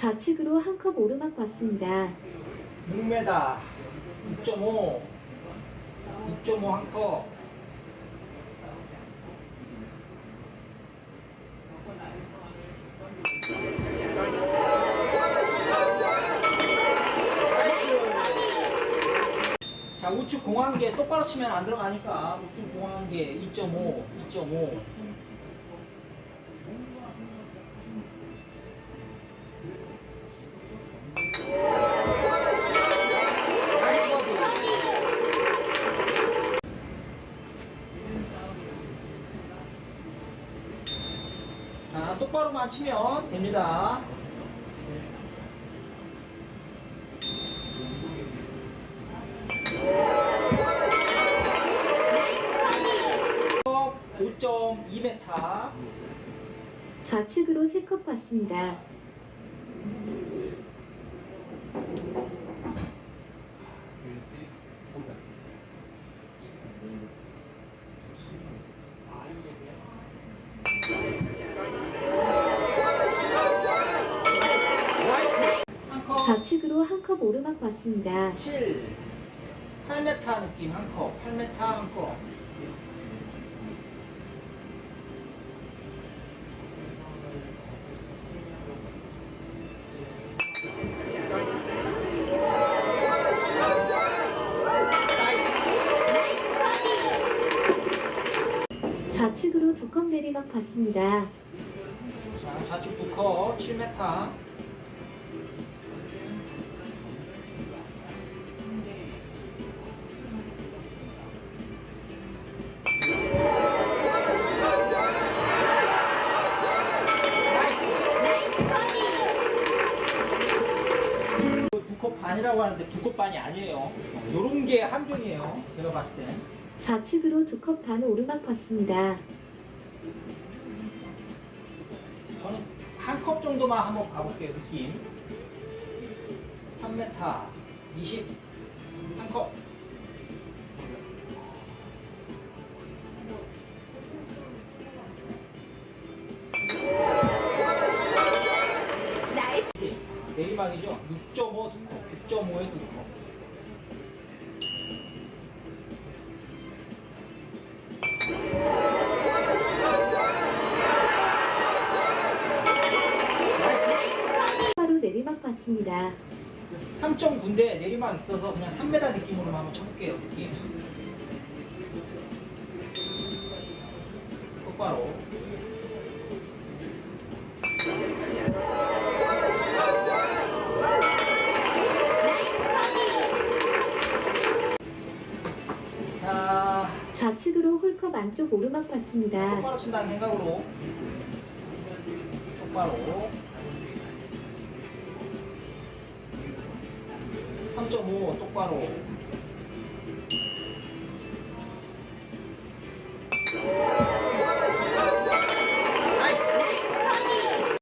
좌측으로 한 컵 오르막 받습니다. 6m 2.5 2.5 한 컵. 자 우측 공항계 똑바로 치면 안 들어가니까 우측 공항계 2.5 2.5 똑바로만 치면 됩니다. 어, 5.2m. 좌측으로 세컵 받습니다. 나이스. 한 컵. 좌측으로 한 컵 오르막 받습니다. 7. 8m 느낌 한 컵. 8m 한 컵. 좌측으로 두 컵 내리막 받습니다. 자, 좌측 두 컵, 7m. 반이라고 하는데 두 컵 반이 아니에요. 요런 게 함정이에요. 제가 봤을 때. 좌측으로 두 컵 반 오르막 받습니다. 저는 한 컵 정도만 한번 가볼게요, 느낌. 3m, 20, 한 컵. 내리막이죠? 6.5두 컵, 6.5에 두 컵. 나이스! 바로 내리막 받습니다. 3.9인데 내리막 있어서 그냥 3m 느낌으로 한번 쳐볼게요. 느낌. 똑바로. 좌측으로 홀컵 안쪽 오르막 봤습니다. 똑바로 친다 생각으로. 똑바로. 3.5 똑바로.